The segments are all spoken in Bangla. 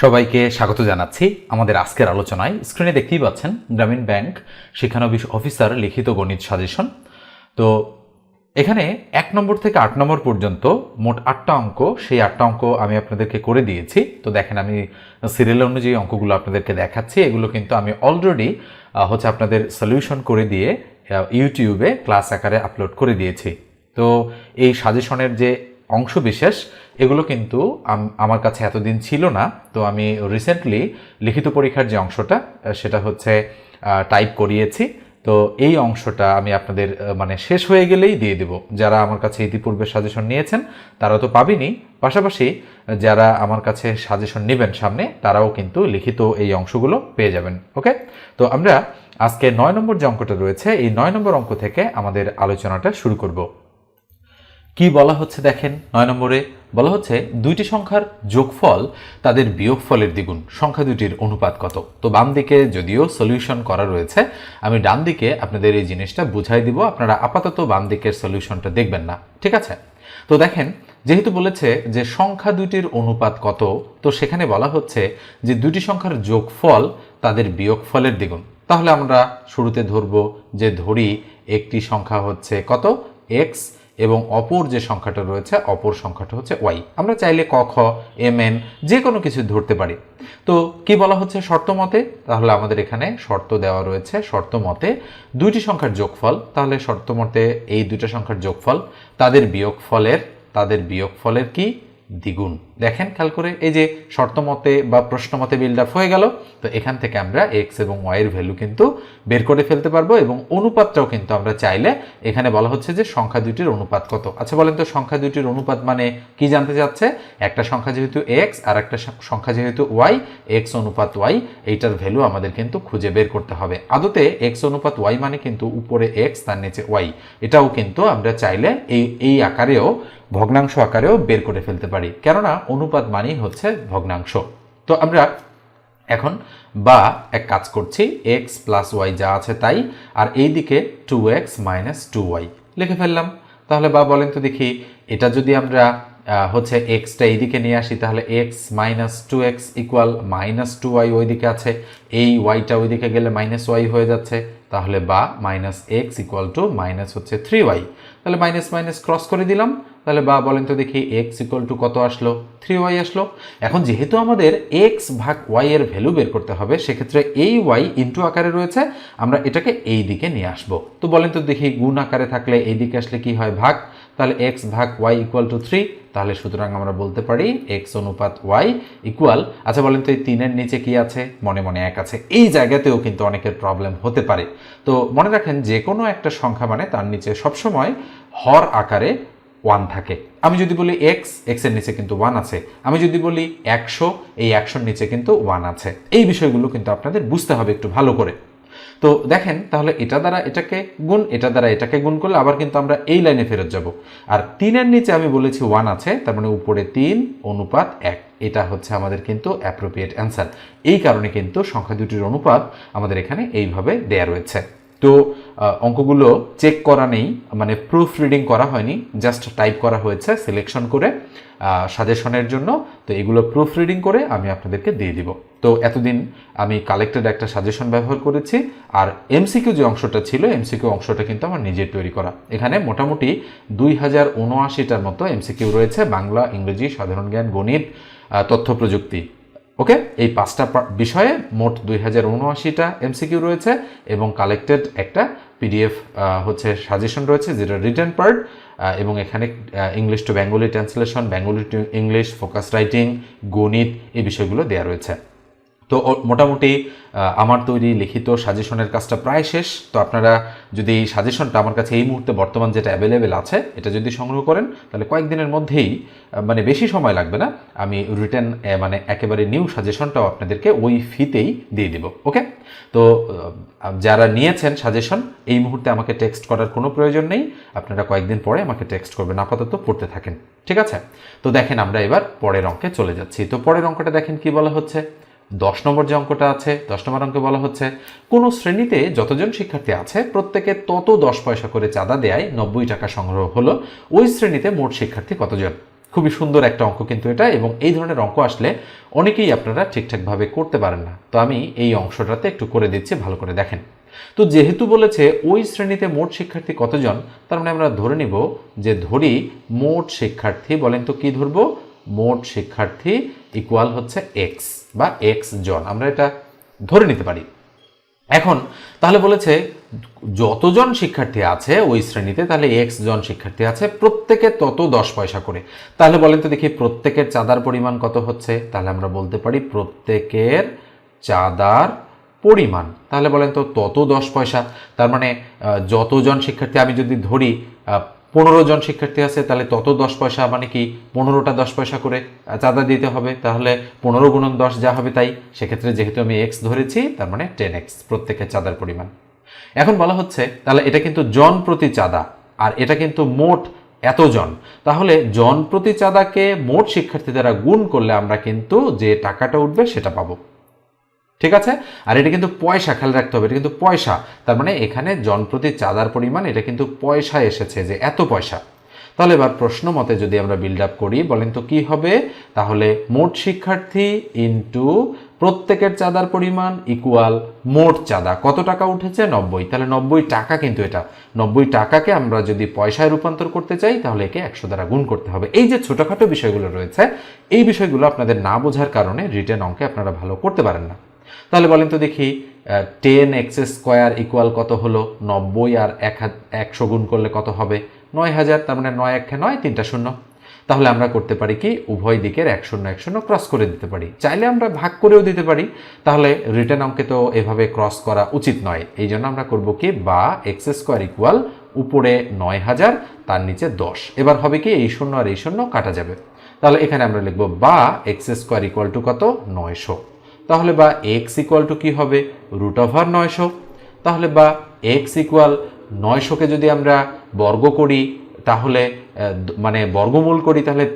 সবাইকে স্বাগত জানাচ্ছি আমাদের আজকের আলোচনায়। স্ক্রিনে দেখতেই পাচ্ছেন গ্রামীণ ব্যাংক শিক্ষানবিশ অফিসার লিখিত গণিত সাজেশন। তো এখানে এক নম্বর থেকে আট নম্বর পর্যন্ত মোট আটটা অঙ্ক, সেই আটটা অঙ্ক আমি আপনাদেরকে করে দিয়েছি। তো দেখেন আমি সিরিয়াল অনুযায়ী অঙ্কগুলো আপনাদেরকে দেখাচ্ছি। এগুলো কিন্তু আমি অলরেডি হচ্ছে আপনাদের সলিউশন করে দিয়ে ইউটিউবে ক্লাস আকারে আপলোড করে দিয়েছি। তো এই সাজেশনের যে অংশ বিশেষ এগুলো কিন্তু আমার কাছে এতদিন ছিল না। তো আমি রিসেন্টলি লিখিত পরীক্ষার যে অংশটা সেটা হচ্ছে টাইপ করিয়েছি। তো এই অংশটা আমি আপনাদের মানে শেষ হয়ে গেলেই দিয়ে দেব। যারা আমার কাছে ইতিপূর্বে সাজেশন নিয়েছেন, তারা তো পাবেনি পাশাপাশি, যারা আমার কাছে সাজেশন নেবেন সামনে, তারাও কিন্তু লিখিত এই অংশগুলো পেয়ে যাবেন। ওকে? তো আমরা আজকে নয় নম্বর যে অঙ্কটা রয়েছে, এই নয় নম্বর অঙ্ক থেকে আমাদের আলোচনাটা শুরু করব। কি বলা হচ্ছে দেখেন? নয় নম্বরে বলা হচ্ছে দুইটি সংখ্যার যোগফল তাদের বিয়োগফলের দ্বিগুণ। সংখ্যা দুটির অনুপাত কত? তো বাম দিকে যদিও সলিউশন করা রয়েছে, আমি ডান দিকে আপনাদের এই জিনিসটা বুঝাই দিব। আপনারা আপাতত বাম দিকের সলিউশনটা দেখবেন না। ঠিক আছে? তো দেখেন, যেহেতু বলেছে যে সংখ্যা দুটির অনুপাত কত, তো সেখানে বলা হচ্ছে যে দুটি সংখ্যার যোগফল তাদের বিয়োগফলের দ্বিগুণ। তাহলে আমরা শুরুতে ধরব যে ধরি একটি সংখ্যা হচ্ছে কত? এক্স এবং অপর যে সংখ্যাটা রয়েছে, অপর সংখ্যাটা হচ্ছে ওয়াই আমরা চাইলে ক, খ এম এন যে কোনো কিছু ধরতে পারি। তো কি বলা হচ্ছে শর্ত মতে? তাহলে আমাদের এখানে শর্ত দেওয়া রয়েছে, শর্ত মতে দুইটি সংখ্যার যোগফল। তাহলে শর্ত মতে এই দুইটা সংখ্যার যোগফল তাদের বিয়োগ ফলের তাদের বিয়োগ ফলের কি? দ্বিগুণ। দেখেন, খেয়াল করে এই যে শর্ত মতে বা প্রশ্ন মতে বিল্ড আপ হয়ে গেল, তো এখান থেকে আমরা এক্স এবং ওয়াইয়ের ভ্যালু কিন্তু বের করে ফেলতে পারব এবং অনুপাতটাও কিন্তু আমরা চাইলে এখানে বলা হচ্ছে যে সংখ্যা দুটির অনুপাত কত। আচ্ছা বলেন তো সংখ্যা দুটির অনুপাত মানে কি জানতে চাচ্ছে? একটা সংখ্যা যেহেতু এক্স আর একটা সংখ্যা যেহেতু ওয়াই এক্স অনুপাত ওয়াই এইটার ভ্যালু আমাদের কিন্তু খুঁজে বের করতে হবে। আদতে এক্স অনুপাত ওয়াই মানে কিন্তু উপরে এক্স তার নিচে ওয়াই এটাও কিন্তু আমরা চাইলে এই এই আকারেও, ভগ্নাংশ আকারেও বের করে ফেলতে পারি। কেননা অনুপাত মানেই হচ্ছে ভগ্নাংশ। তো আমরা এখন বা এক কাজ করছি এক্স প্লাস ওয়াই যা আছে তাই, আর এই দিকে two X minus two Y লিখে ফেললাম। তাহলে বা বলেন তো দেখি, এটা যদি আমরা হচ্ছে এক্সটা এইদিকে নিয়ে আসি, তাহলে X minus two X equal minus two Y ওইদিকে আছে, এই ওয়াইটা ওইদিকে গেলে মাইনাস ওয়াই হয়ে যাচ্ছে, তাহলে বা minus X equal to minus হচ্ছে থ্রি ওয়াই তাহলে মাইনাস মাইনাস ক্রস করে দিলাম। তাহলে বা বলেন তো দেখি এক্স ইকুয়াল টু কত আসলো? থ্রি ওয়াই আসলো। এখন যেহেতু আমাদের এক্স ভাগ ওয়াই এর ভ্যালু বের করতে হবে, সেক্ষেত্রে এই ওয়াই ইন্টু আকারে রয়েছে। আমরা এটাকে এই দিকে নিয়ে আসব। তো বলেন তো দেখি গুণ আকারে থাকলে এই দিকে আসলে কি হয়? ভাগ তাহলে এক্স ভাগ ওয়াই ইকুয়াল টু থ্রি তাহলে সুতরাং আমরা বলতে পারি এক্স অনুপাত ওয়াই ইকুয়াল আচ্ছা বলেন তো এই তিনের নিচে কি আছে? মনে মনে এক আছে। এই জায়গাতেও কিন্তু অনেকের প্রবলেম হতে পারে। তো মনে রাখেন যে কোনো একটা সংখ্যা মানে তার নিচে সবসময় হর আকারে ওয়ান থাকে। আমি যদি বলি এক্স এক্সের নিচে কিন্তু ওয়ান আছে। আমি যদি বলি একশো, এই একশোর নিচে কিন্তু ওয়ান আছে। এই বিষয়গুলো কিন্তু আপনাদের বুঝতে হবে একটু ভালো করে। তো দেখেন, তাহলে এটা দ্বারা এটাকে গুণ, এটা দ্বারা এটাকে গুণ করলে আবার কিন্তু আমরা এই লাইনে ফেরত যাব। আর তিনের নিচে আমি বলেছি ওয়ান আছে, তার মানে উপরে তিন, অনুপাত এক। এটা হচ্ছে আমাদের কিন্তু অ্যাপ্রোপ্রিয়েট অ্যান্সার এই কারণে কিন্তু সংখ্যা দুটির অনুপাত আমাদের এখানে এইভাবে দেয়া রয়েছে। তো অঙ্কগুলো চেক করা নেই মানে প্রুফ রিডিং করা হয়নি জাস্ট টাইপ করা হয়েছে সিলেকশন করে সাজেশনের জন্য। তো এগুলো প্রুফ রিডিং করে আমি আপনাদেরকে দিয়ে দিব। তো এতদিন আমি কালেক্টেড একটা সাজেশন ব্যবহার করেছি, আর এমসিকিউ যে অংশটা ছিল এমসিকিউ অংশটা কিন্তু আমার নিজের তৈরি করা। এখানে মোটামুটি দুই হাজার উনআশিটার মতো এমসিকিউ রয়েছে, বাংলা, ইংরেজি, সাধারণ জ্ঞান, গণিত তথ্য প্রযুক্তি। ওকে এই পাঁচটা বিষয়ে মোট দুই হাজার উনআশিটা এমসিকিউ রয়েছে এবং কালেক্টেড একটা পিডিএফ হচ্ছে সাজেশন রয়েছে, যেটা রিটার্ন পার্ট এবং এখানে English to Bengali translation Bengali to English focus writing গণিত, এই বিষয়গুলো দেওয়া রয়েছে। তো মোটামুটি আমার তৈরি লিখিত সাজেশনের কাজটা প্রায় শেষ। তো আপনারা যদি এই সাজেশনটা আমার কাছে এই মুহূর্তে বর্তমান যেটা অ্যাভেলেবেল আছে, এটা যদি সংগ্রহ করেন, তাহলে কয়েকদিনের মধ্যেই মানে বেশি সময় লাগবে না, আমি রিটার্ন মানে একেবারে নিউ সাজেশনটাও আপনাদেরকে ওই ফিতেই দিয়ে দিব ওকে তো যারা নিয়েছেন সাজেশন, এই মুহূর্তে আমাকে টেক্সট করার কোনো প্রয়োজন নেই। আপনারা কয়েকদিন পরে আমাকে টেক্সট করবেন, আপাতত পড়তে থাকেন, ঠিক আছে? তো দেখেন আমরা এবার পরের অঙ্কে চলে যাচ্ছি। তো পরের অঙ্কটা দেখেন কি বলা হচ্ছে? দশ নম্বর যে অঙ্কটা আছে, দশ নম্বর অঙ্কে বলা হচ্ছে, কোনো শ্রেণীতে যতজন শিক্ষার্থী আছে, প্রত্যেকে তত দশ পয়সা করে চাঁদা দেয় নব্বই টাকা সংগ্রহ হলো। ওই শ্রেণীতে মোট শিক্ষার্থী কতজন? খুবই সুন্দর একটা অঙ্ক কিন্তু এটা, এবং এই ধরনের অঙ্ক আসলে অনেকেই আপনারা ঠিকঠাকভাবে করতে পারেন না। তো আমি এই অংশটাতে একটু করে দিচ্ছি, ভালো করে দেখেন। তো যেহেতু বলেছে ওই শ্রেণীতে মোট শিক্ষার্থী কতজন, তার মানে আমরা ধরে নিব যে ধরি মোট শিক্ষার্থী, বলেন তো কি ধরবো? মোট শিক্ষার্থী ইকুয়াল হচ্ছে এক্স বা এক্স জন। আমরা এটা ধরে নিতে পারি। এখন, তাহলে বলেছে যতজন শিক্ষার্থী আছে ওই শ্রেণীতে, তাহলে এক্স জন শিক্ষার্থী আছে, প্রত্যেকে তত দশ পয়সা করে। তাহলে বলেন তো দেখি, প্রত্যেকের চাঁদার পরিমাণ কত হচ্ছে? তাহলে আমরা বলতে পারি প্রত্যেকের চাঁদার পরিমাণ। তাহলে বলেন তো তত দশ পয়সা। তার মানে যতজন শিক্ষার্থী, আমি যদি ধরি পনেরো জন শিক্ষার্থী আছে, তাহলে তত দশ পয়সা মানে কি পনেরোটা দশ পয়সা করে চাঁদা দিতে হবে, তাহলে পনেরো গুণন দশ যা হবে তাই, সেক্ষেত্রে যেহেতু আমি এক্স ধরেছি, তার মানে টেন এক্স প্রত্যেকের চাঁদার পরিমাণ। এখন বলা হচ্ছে, তাহলে এটা কিন্তু জন প্রতি চাঁদা, আর এটা কিন্তু মোট এতজন। তাহলে জন প্রতি চাঁদাকে মোট শিক্ষার্থী দ্বারা গুণ করলে আমরা কিন্তু যে টাকাটা উঠবে সেটা পাবো। ঠিক আছে? আর এটা কিন্তু পয়সা, খেয়াল রাখতে হবে, এটা কিন্তু পয়সা। তার মানে এখানে জনপ্রতি চাঁদার পরিমাণ, এটা কিন্তু পয়সা এসেছে, যে এত পয়সা। তাহলে এবার প্রশ্ন মতে যদি আমরা বিল্ড আপ করি, বলেন তো কি হবে? তাহলে মোট শিক্ষার্থী ইনটু প্রত্যেকের চাঁদার পরিমাণ ইকুয়াল মোট চাঁদা। কত টাকা উঠেছে? নব্বই। তাহলে নব্বই টাকা কিন্তু এটা। নব্বই টাকাকে আমরা যদি পয়সায় রূপান্তর করতে চাই, তাহলে একে একশো দ্বারা গুণ করতে হবে। এই যে ছোটোখাটো বিষয়গুলো রয়েছে, এই বিষয়গুলো আপনাদের না বোঝার কারণে রিটেন অঙ্কে আপনারা ভালো করতে পারেন না। তাহলে বলেন তো দেখি টেন এক্স স্কোয়ার ইকুয়াল কত হলো? নব্বই আর এক একশো গুণ করলে কত হবে? নয় হাজার, তার মানে নয় একে নয়, তিনটা শূন্য। তাহলে আমরা করতে পারি কি? উভয় দিকের এক শূন্য এক শূন্য ক্রস করে দিতে পারি। চাইলে আমরা ভাগ করেও দিতে পারি। তাহলে রিটার্ন অঙ্কে তো এভাবে ক্রস করা উচিত নয়। এই জন্য আমরা করব কি? বা এক্স স্কোয়ার ইকুয়াল উপরে নয় হাজার, তার নিচে দশ। এবার হবে কি? এই শূন্য আর এই শূন্য কাটা যাবে। তাহলে এখানে আমরা লিখব বা এক্স স্কোয়ার ইকুয়াল টু কত? নয়শো। তাহলে বা এক্স ইকুয়াল টু কী হবে? রুট ওভার নয়শো। তাহলে বা এক্স ইকুয়াল নয়শোকে যদি আমরা বর্গ করি, তাহলে মানে বর্গমূল করি, তাহলে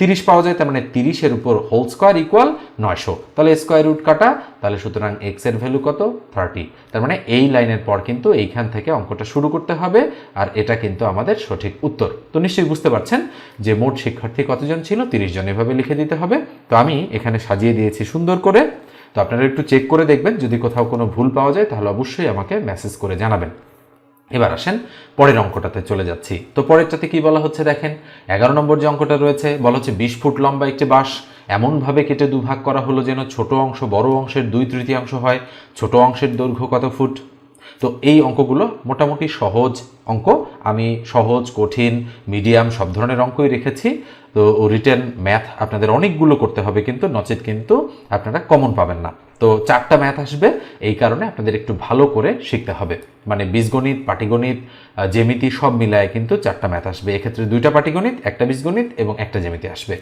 তিরিশ পাওয়া যায়, তার মানে তিরিশের উপর হোল স্কোয়ার ইকুয়াল নয়শো। তাহলে স্কোয়ার রুট কাটা, তাহলে সুতরাং এক্সের ভ্যালু কত? থার্টি তার মানে এই লাইনের পর কিন্তু এইখান থেকে অঙ্কটা শুরু করতে হবে, আর এটা কিন্তু আমাদের সঠিক উত্তর। তো নিশ্চয়ই বুঝতে পারছেন যে মোট শিক্ষার্থী কতজন ছিল? তিরিশ জন এভাবে লিখে দিতে হবে। তো আমি এখানে সাজিয়ে দিয়েছি সুন্দর করে। তো আপনারা একটু চেক করে দেখবেন। যদি কোথাও কোনো ভুল পাওয়া যায়, তাহলে অবশ্যই আমাকে মেসেজ করে জানাবেন। এবার আসেন, পরের অঙ্কটাতে চলে যাচ্ছি। তো পরেরটাতে কি বলা হচ্ছে দেখেন? এগারো নম্বর যে অঙ্কটা রয়েছে, বলা হচ্ছে বিশ ফুট লম্বা একটি বাঁশ। এমনভাবে কেটে দুভাগ করা হলো যেন ছোট অংশ বড় অংশের দুই তৃতীয়াংশ হয়। ছোট অংশের দৈর্ঘ্য কত ফুট? তো এই অঙ্কগুলো মোটামুটি সহজ। অঙ্ক। আমি সহজ কঠিন মিডিয়াম সব ধরনের অঙ্কই রেখেছি। তো রিটেন ম্যাথ আপনাদের অনেকগুলো করতে হবে কিন্তু নচেত কিন্তু আপনারা কমন পাবেন না। তো চারটা ম্যাথ আসবে এই কারণে আপনাদের একটু ভালো করে শিখতে হবে। মানে বীজগণিত পাটিগণিত আহ, জ্যামিতি সব মিলায় কিন্তু চারটা ম্যাথ আসবে। এক্ষেত্রে দুইটা পাটিগণিত একটা বীজগণিত এবং একটা জেমিতি আসবে।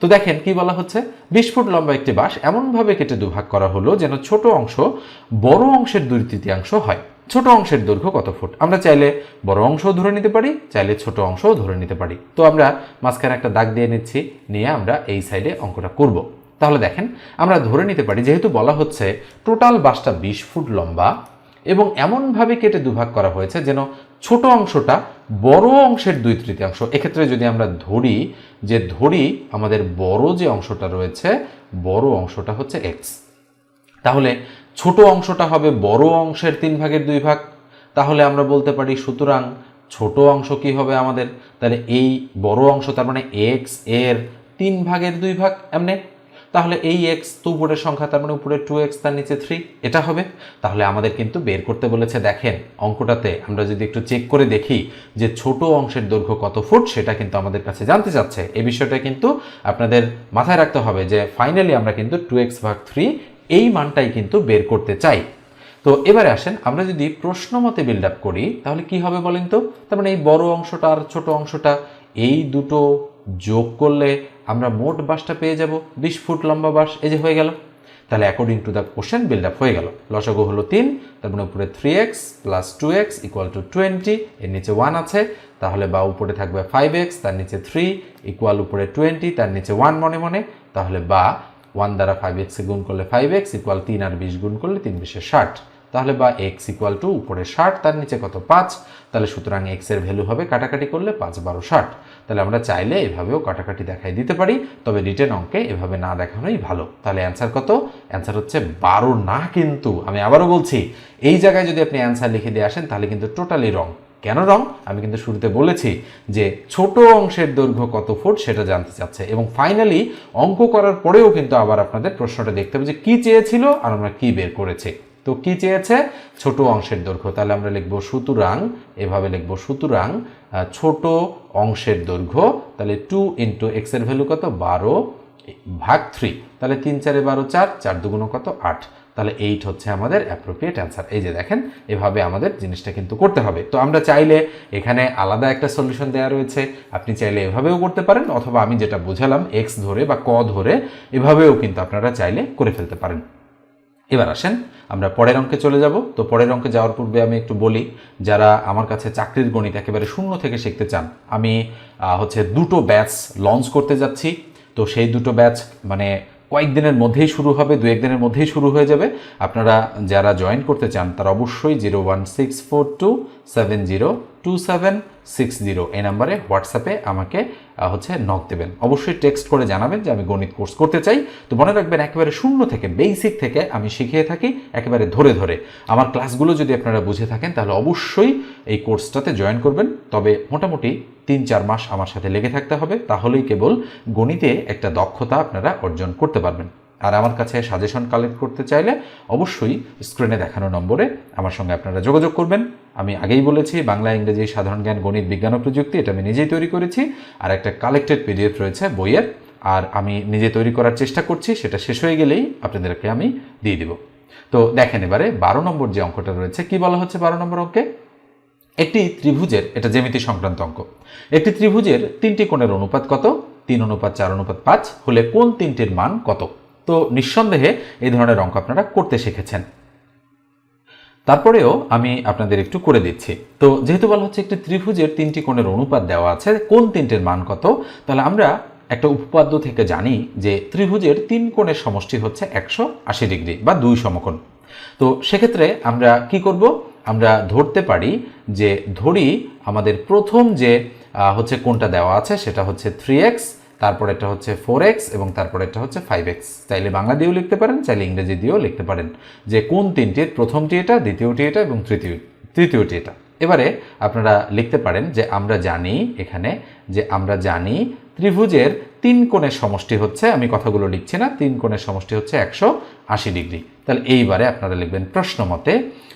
তো দেখেন কি বলা হচ্ছে? বিশ ফুট লম্বা একটি বাঁশ এমনভাবে কেটে দুভাগ করা হলো যেন ছোট অংশ বড় অংশের দুই তৃতীয়াংশ হয়। ছোট অংশের দৈর্ঘ্য কত ফুট? আমরা চাইলে বড় অংশও ধরে নিতে পারি, চাইলে ছোট অংশও ধরে নিতে পারি। তো আমরা মাঝখানে একটা দাগ দিয়ে নিচ্ছি, নিয়ে আমরা এই সাইডে অঙ্কটা করব। তাহলে দেখেন, আমরা ধরে নিতে পারি, যেহেতু বলা হচ্ছে টোটাল বাসটা বিশ ফুট লম্বা এবং এমনভাবে কেটে দুভাগ করা হয়েছে যেন ছোট অংশটা বড় অংশের দুই তৃতীয়াংশ। এক্ষেত্রে যদি আমরা ধরি, যে ধরি আমাদের বড় যে অংশটা রয়েছে, বড় অংশটা হচ্ছে এক্স তাহলে ছোট অংশটা হবে বড় অংশের তিন ভাগের দুই ভাগ, তাহলে আমরা বলতে পারি সুতরাং ছোট অংশ কি হবে আমাদের? তাহলে এই বড় অংশ তার মানে এক্সের তিন ভাগের দুই ভাগ, এমনি? তাহলে এই এক্স তো উপরের সংখ্যা, তার মানে উপরে টু এক্স তার নিচে থ্রি এটা হবে? তাহলে আমাদের কিন্তু বের করতে বলেছে, দেখেন, অঙ্কটাতে আমরা যদি একটু চেক করে দেখি যে ছোট অংশের দৈর্ঘ্য কত ফুট, সেটা কিন্তু আমাদের কাছে জানতে চাচ্ছে। এই বিষয়টা কিন্তু আপনাদের মাথায় রাখতে হবে যে ফাইনালি আমরা কিন্তু টু এক্স ভাগ থ্রি এই মানটাই কিন্তু বের করতে চাই। তো এবারে আসেন, আমরা যদি প্রশ্ন মতে বিল্ড আপ করি, তাহলে কি হবে বলেন তো? তার মানে এই বড় অংশটা আর ছোট অংশটা, এই দুটো যোগ করলে আমরা মোট বাসটা পেয়ে যাব, বিশ ফুট লম্বা বাস, এই যে হয়ে গেল। তাহলে according to the question build up হয়ে গেল। লসাগু হলো তিন, তার মানে উপরে three X plus two X equal to twenty এর নিচে ওয়ান আছে, তাহলে বা উপরে থাকবে ফাইভ এক্স তার নিচে থ্রি ইকুয়াল উপরে টোয়েন্টি তার নিচে ওয়ান মনে মনে, তাহলে বা ওয়ান দ্বারা ফাইভ এক্সে গুণ করলে ফাইভ এক্স ইকুয়াল তিন আর বিশ গুণ করলে তিন বিশে ষাট। তাহলে বা এক্স ইকুয়াল টু উপরে ষাট, তার নিচে কত পাঁচ? তাহলে সুতরাং এক্সের ভ্যালু হবে কাটাকাটি করলে পাঁচ বারো ষাট। তাহলে আমরা চাইলে এভাবেও কাটাকাটি দেখাই দিতে পারি, তবে রিটেন অঙ্কে এভাবে না দেখানোই ভালো। তাহলে অ্যান্সার কত? অ্যান্সার হচ্ছে বারো না কিন্তু, আমি আবারও বলছি, এই জায়গায় যদি আপনি অ্যান্সার লিখে দিয়ে আসেন, তাহলে কিন্তু টোটালি রং কেন রং? আমি কিন্তু শুরুতে বলেছি যে ছোট অংশের দৈর্ঘ্য কত ফুট সেটা জানতে চাচ্ছে। এবং ফাইনালি অঙ্ক করার পরেও কিন্তু আবার আপনাদের প্রশ্নটা দেখতে হবে যে কী চেয়েছিল আর আমরা কী বের করেছি। তো কি চেয়েছে? ছোট অংশের দৈর্ঘ্য। তাহলে আমরা লিখব সুতরাং, এভাবে লিখব সুতরাং ছোট অংশের দৈর্ঘ্য, তাহলে টু ইন্টু এক্সের ভ্যালু কত? বারো ভাগ থ্রি তাহলে তিন চারে বারো, চার চার দুগুণ কত? আট। তাহলে এইট হচ্ছে আমাদের অ্যাপ্রোপ্রিয়েট অ্যান্সার এই যে দেখেন, এভাবে আমাদের জিনিসটা কিন্তু করতে হবে। তো আমরা চাইলে এখানে আলাদা একটা সলিউশন দেওয়া রয়েছে। আপনি চাইলে এভাবেও করতে পারেন, অথবা আমি যেটা বোঝালাম এক্স ধরে বা ক ধরে, এভাবেও কিন্তু আপনারা চাইলে করে ফেলতে পারেন। এবার আসেন, আমরা পরের অঙ্কে চলে যাব। তো পরের অঙ্কে যাওয়ার পূর্বে আমি একটু বলি, যারা আমার কাছে চাকরির গণিত একেবারে শূন্য থেকে শিখতে চান, আমি হচ্ছে দুটো ব্যাচ লঞ্চ করতে যাচ্ছি। তো সেই দুটো ব্যাচ মানে কয়েকদিনের মধ্যেই শুরু হবে দু একদিনের মধ্যেই শুরু হয়ে যাবে। আপনারা যারা জয়েন করতে চান, তারা অবশ্যই zero one six four two seven zero two seven six zero এই নাম্বারে হোয়াটসঅ্যাপে আমাকে হচ্ছে নক দেবেন। অবশ্যই টেক্সট করে জানাবেন যে আমি গণিত কোর্স করতে চাই। তো মনে রাখবেন, একেবারে শূন্য থেকে বেসিক থেকে আমি শিখিয়ে থাকি, একেবারে ধরে ধরে। আমার ক্লাসগুলো যদি আপনারা বুঝে থাকেন, তাহলে অবশ্যই এই কোর্সটাতে জয়েন করবেন। তবে মোটামুটি তিন চার মাস আমার সাথে লেগে থাকতে হবে। তাহলেই কেবল গণিতে একটা দক্ষতা আপনারা অর্জন করতে পারবেন। আর আমার কাছে সাজেশন কালেক্ট করতে চাইলে অবশ্যই স্ক্রিনে দেখানো নম্বরে আমার সঙ্গে আপনারা যোগাযোগ করবেন। আমি আগেই বলেছি, বাংলা, ইংরেজি, সাধারণ জ্ঞান, গণিত, বিজ্ঞান ও প্রযুক্তি এটা আমি নিজেই তৈরি করেছি আর একটা কালেক্টেড পিডিএফ রয়েছে বইয়ের। আর আমি নিজে তৈরি করার চেষ্টা করছি, সেটা শেষ হয়ে গেলেই আপনাদেরকে আমি দিয়ে দিব। তো দেখেন এবারে বারো নম্বর যে অঙ্কটা রয়েছে, কি বলা হচ্ছে বারো নম্বর অঙ্কে? একটি ত্রিভুজের, এটা জ্যামিতি সংক্রান্ত অঙ্ক, একটি ত্রিভুজের তিনটি কোণের অনুপাত কত? তিন অনুপাত চার, অনুপাত পাঁচ, হলে কোন তিনটির মান কত? তো নিঃসন্দেহে এই ধরনের অঙ্ক আপনারা করতে শিখেছেন। তারপরেও আমি আপনাদের একটু করে দিচ্ছি। তো যেহেতু বলা হচ্ছে একটি ত্রিভুজের তিনটি কোণের অনুপাত দেওয়া আছে, কোন তিনটির মান কত? তাহলে আমরা একটা উপপাদ্য থেকে জানি যে ত্রিভুজের তিন কোণের সমষ্টি হচ্ছে একশো আশি ডিগ্রি বা দুই সমকোণ। তো সেক্ষেত্রে আমরা কি করব? আমরা ধরতে পারি যে ধরি আমাদের প্রথম যে হচ্ছে কোনটা দেওয়া আছে সেটা হচ্ছে থ্রি এক্স তারপর এটা হচ্ছে ফোর এক্স এবং তারপর এটা হচ্ছে ফাইভ এক্স চাইলে বাংলা দিয়েও লিখতে পারেন, চাইলে ইংরেজি দিয়েও লিখতে পারেন। যে কোন তিনটির প্রথমটি এটা, দ্বিতীয়টি এটা এবং তৃতীয়, তৃতীয়টি এটা। এবারে আপনারা লিখতে পারেন যে আমরা জানি এখানে যে আমরা জানি ত্রিভুজের তিন কোণের সমষ্টি হচ্ছে, আমি কথাগুলো লিখছি না, তিন কোণের সমষ্টি হচ্ছে একশো আশি ডিগ্রি। তাহলে এইবারে আপনারা লিখবেন প্রশ্ন মতে,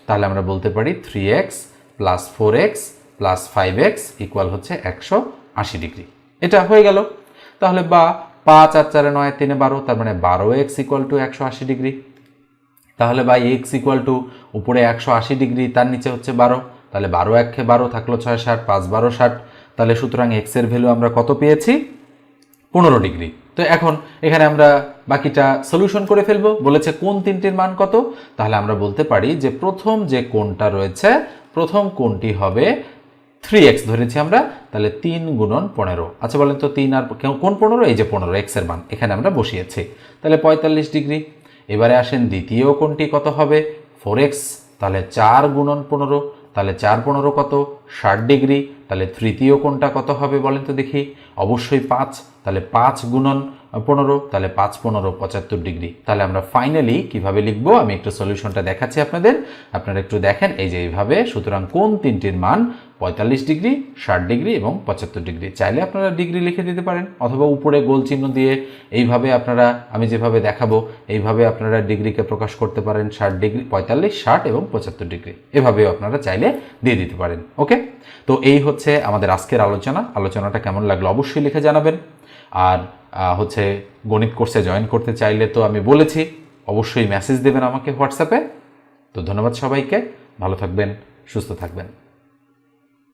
তাহলে আমরা বলতে পারি three X plus four X plus five X equal হচ্ছে একশো আশি ডিগ্রি। এটা হয়ে গেল। তাহলে বা পাঁচ আর চারে নয়, তিনে বারো, তার মানে বারো এক্স ইকুয়াল টু একশো আশি ডিগ্রি। তাহলে বা এক্স ইকুয়াল টু উপরে একশো আশি ডিগ্রি, তার নিচে হচ্ছে বারো। তাহলে বারো একে বারো থাকল ছয় ষাট, পাঁচ বারো ষাট। তাহলে সুতরাং এক্সের ভ্যালু আমরা কত পেয়েছি? পনেরো ডিগ্রি। তো এখন এখানে আমরা বাকিটা সলিউশন করে ফেলব। বলেছে কোন তিনটির মান কত? তাহলে আমরা বলতে পারি যে প্রথম যে কোণটা রয়েছে, প্রথম কোণটি হবে থ্রি এক্স ধরেছি আমরা, তাহলে তিন গুণন পনেরো। আচ্ছা বলেন তো তিন আর কোন পনেরো? এই যে পনেরো এক্সের মান। এখানে আমরা বসিয়েছি। তাহলে পঁয়তাল্লিশ ডিগ্রি। এবারে আসেন দ্বিতীয় কোণটি কত হবে? ফোর এক্স তাহলে চার গুণন পনেরো। তাহলে চার পনেরো কত? ষাট ডিগ্রি। তাহলে তৃতীয় কোণটা কত হবে বলেন তো দেখি। অবশ্যই পাঁচ, তাহলে পাঁচ গুণন পনেরো, তাহলে পাঁচ পনেরো পঁচাত্তর ডিগ্রি। তাহলে আমরা ফাইনালি কীভাবে লিখব? আমি একটু সলিউশনটা দেখাচ্ছি আপনাদের। আপনারা একটু দেখেন, এই যে এইভাবে। সুতরাং কোন তিনটির মান পঁয়তাল্লিশ ডিগ্রি, ষাট ডিগ্রি এবং পঁচাত্তর ডিগ্রি। চাইলে আপনারা ডিগ্রি লিখে দিতে পারেন, অথবা উপরে গোল চিহ্ন দিয়ে এইভাবে আপনারা, আমি যেভাবে দেখাবো, এইভাবে আপনারা ডিগ্রিকে প্রকাশ করতে পারেন, ষাট ডিগ্রি, পঁয়তাল্লিশ, ষাট এবং পঁচাত্তর ডিগ্রি। এভাবেও আপনারা চাইলে দিয়ে দিতে পারেন, ওকে? তো এই হচ্ছে আমাদের আজকের আলোচনা। আলোচনাটা কেমন লাগল অবশ্যই লিখে জানাবেন। আর হচ্ছে গণিত কোর্সে জয়েন করতে চাইলে তো আমি বলেছি, অবশ্যই মেসেজ দেবেন আমাকে হোয়াটসঅ্যাপে। তো ধন্যবাদ সবাইকে, ভালো থাকবেন, সুস্থ থাকবেন।